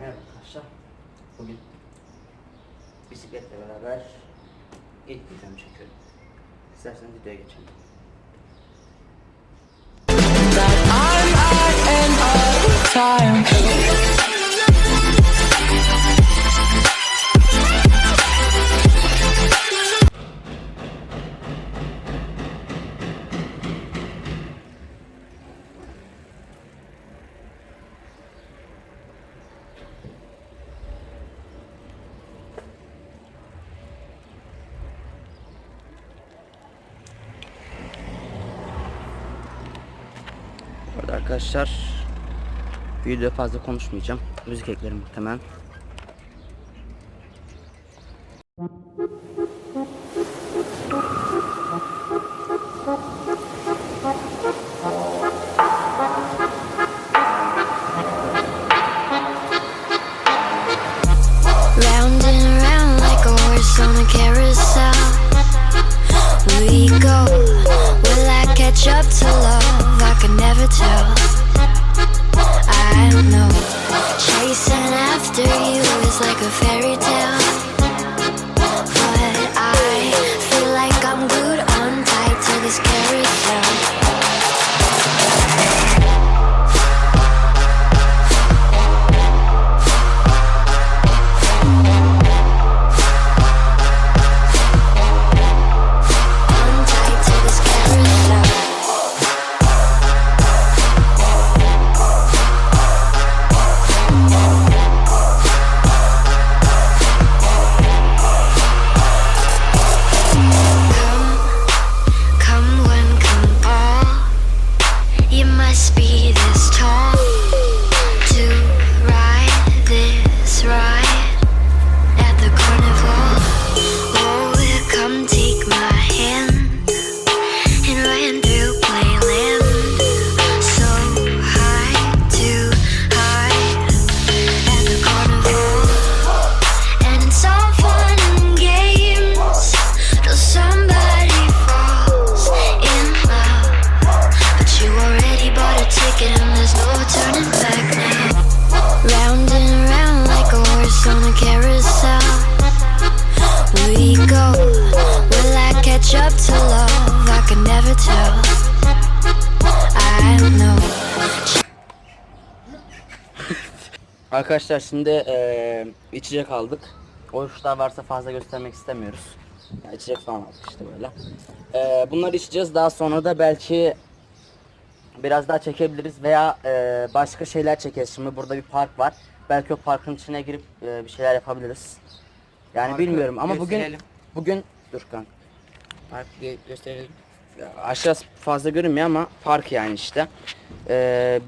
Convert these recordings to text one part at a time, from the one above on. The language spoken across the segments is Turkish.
Merhaba arkadaşlar. Bugün bisikletle beraber ilk videomu çekiyorum. İsterseniz videoya geçelim. Burada arkadaşlar videoda fazla konuşmayacağım. Müzik eklerim muhtemelen. Catch up love? I Two. Arkadaşlar şimdi eee, içecek aldık. Oruçlar varsa fazla göstermek istemiyoruz. Yani içecek falan aldık işte böyle. Eee bunları içeceğiz. Daha sonra da belki biraz daha çekebiliriz veya eee, başka şeyler çekeriz. Şimdi burada bir park var. Belki o parkın içine girip eee, bir şeyler yapabiliriz. Yani Parkı bilmiyorum ama bugün gösterelim. bugün dur kanka. Park gö- gösterelim. aşağısı fazla görünmüyor ama fark yani işte. Ee,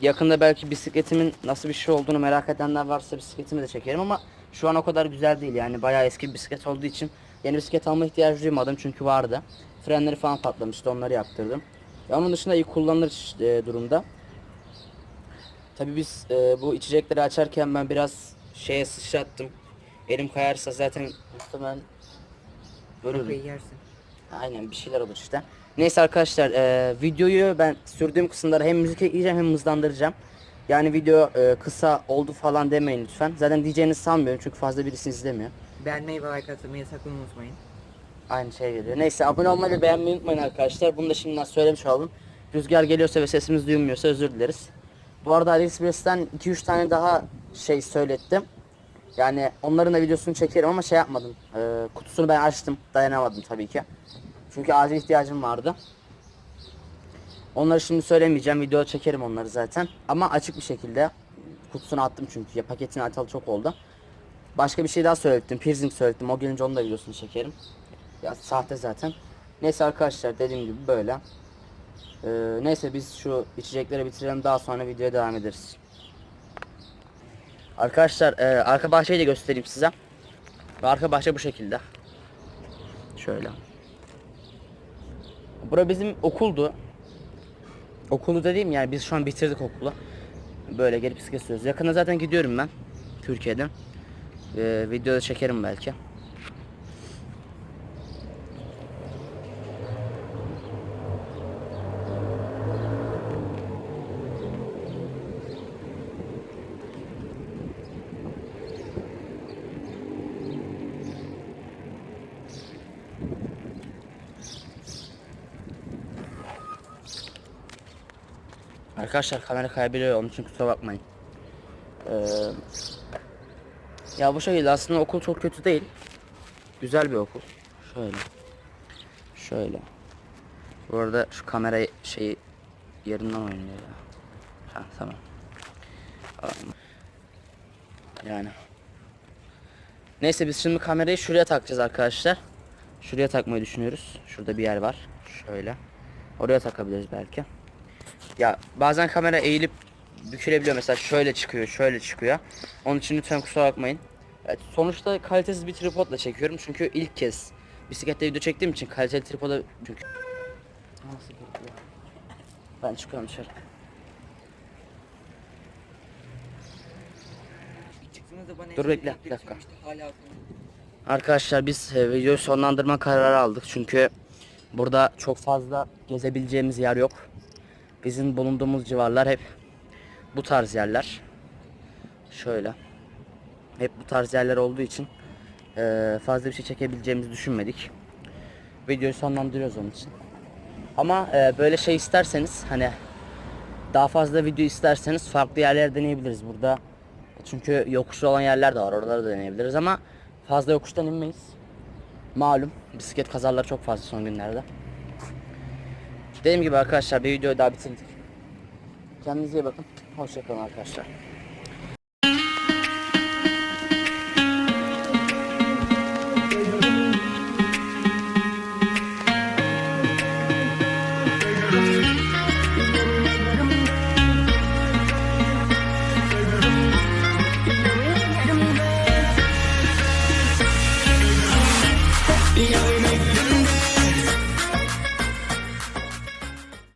yakında belki bisikletimin nasıl bir şey olduğunu merak edenler varsa bisikletimi de çekerim ama şu an o kadar güzel değil yani bayağı eski bir bisiklet olduğu için yeni bisiklet alma ihtiyacı duymadım çünkü vardı. Frenleri falan patlamıştı onları yaptırdım. Ya onun dışında iyi kullanılır e, durumda. Tabi biz e, bu içecekleri açarken ben biraz şeye sıçrattım. Elim kayarsa zaten muhtemelen görürüm. Kafayı yersin. Aynen bir şeyler olur işte. Neyse arkadaşlar e, videoyu ben sürdüğüm kısımlara hem müzik ekleyeceğim hem hızlandıracağım. Yani video e, kısa oldu falan demeyin lütfen. Zaten diyeceğinizi sanmıyorum çünkü fazla birisi izlemiyor. Beğenmeyi ve like atmayı sakın unutmayın. Aynı şey geliyor. Neyse abone olmayı ve beğenmeyi unutmayın arkadaşlar. Bunu da şimdiden söylemiş olalım. Rüzgar geliyorsa ve sesimiz duyulmuyorsa özür dileriz. Bu arada AliExpress'ten 2-3 tane daha şey söylettim. Yani onların da videosunu çekerim ama şey yapmadım. Ee, kutusunu ben açtım. Dayanamadım tabii ki. Çünkü acil ihtiyacım vardı. Onları şimdi söylemeyeceğim. Video çekerim onları zaten. Ama açık bir şekilde kutusunu attım çünkü. Ya paketini atalı çok oldu. Başka bir şey daha söylettim. Piercing söylettim. O gelince onun da videosunu çekerim. Ya sahte zaten. Neyse arkadaşlar dediğim gibi böyle. Ee, neyse biz şu içecekleri bitirelim daha sonra videoya devam ederiz. Arkadaşlar e, arka bahçeyi de göstereyim size. Arka bahçe bu şekilde. Şöyle. Bura bizim okuldu. Okulu dediğim yani biz şu an bitirdik okulu. Böyle gelip bisiklet sürüyoruz. Yakında zaten gidiyorum ben. Türkiye'den. Ee, videoda çekerim belki. Arkadaşlar kamera kaybediyor onun için kusura bakmayın. Ee, ya bu şekilde aslında okul çok kötü değil. Güzel bir okul. Şöyle. Şöyle. Bu arada şu kamera şeyi yerinden oynuyor ya. Ha tamam. Yani. Neyse biz şimdi kamerayı şuraya takacağız arkadaşlar. Şuraya takmayı düşünüyoruz. Şurada bir yer var. Şöyle. Oraya takabiliriz belki. Ya bazen kamera eğilip bükülebiliyor. Mesela şöyle çıkıyor, şöyle çıkıyor. Onun için lütfen kusura bakmayın. Evet, sonuçta kalitesiz bir tripodla çekiyorum. Çünkü ilk kez bisiklette video çektiğim için kaliteli tripoda çünkü? Ben çıkıyorum dışarı. Dur bekle, bir dakika. Arkadaşlar biz e, videoyu sonlandırma kararı aldık çünkü burada çok fazla gezebileceğimiz yer yok. Bizim bulunduğumuz civarlar hep bu tarz yerler. Şöyle. Hep bu tarz yerler olduğu için e, fazla bir şey çekebileceğimizi düşünmedik. Videoyu sonlandırıyoruz onun için. Ama e, böyle şey isterseniz hani daha fazla video isterseniz farklı yerler deneyebiliriz burada. Çünkü yokuşlu olan yerler de var. Oraları da deneyebiliriz ama fazla yokuştan inmeyiz. Malum bisiklet kazaları çok fazla son günlerde. Dediğim gibi arkadaşlar bir videoyu daha bitirdik. Kendinize iyi bakın. Hoşçakalın arkadaşlar.